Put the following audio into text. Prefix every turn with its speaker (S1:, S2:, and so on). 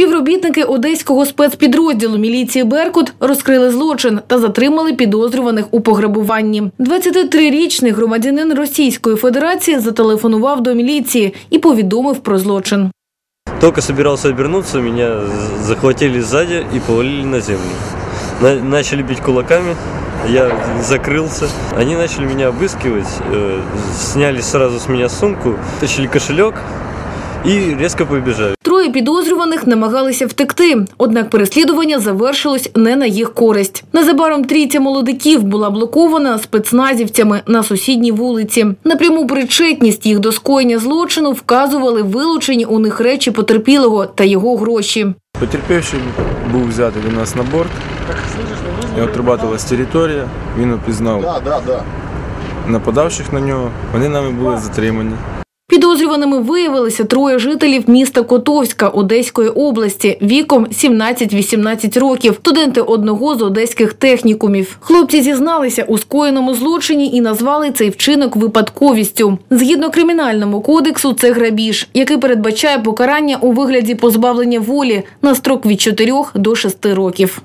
S1: Співробітники одеського спецпідрозділу міліції Беркут розкрили злочин та затримали підозрюваних у пограбуванні. 23-річний громадянин Російської Федерації зателефонував до міліції і повідомив про злочин.
S2: Только собирался обернуться, меня з- захватили сзади и повалили на землю. На- начали бить кулаками, я закрылся. Они начали меня обыскивать, э, сняли сразу с меня сумку, тащили кошелек и резко побежали.
S1: Троє підозрюваних намагалися втекти, однак переслідування завершилось не на їх користь. Незабаром трійця молодиків була блокована спецназівцями на сусідній вулиці. На пряму причетність їх до скоєння злочину вказували вилучені у них речі потерпілого та його гроші.
S3: Потерпівший був взятий до нас на борт. І отрабатувалась територія. Він опізнав нападавших на нього. Вони нами були затримані.
S1: Підозрюваними виявилися троє жителів міста Котовська Одеської області віком 17-18 років, студенти одного з одеських технікумів. Хлопці зізналися у скоєному злочині і назвали цей вчинок випадковістю. Згідно кримінальному кодексу, це грабіж, який передбачає покарання у вигляді позбавлення волі на строк від 4 до 6 років.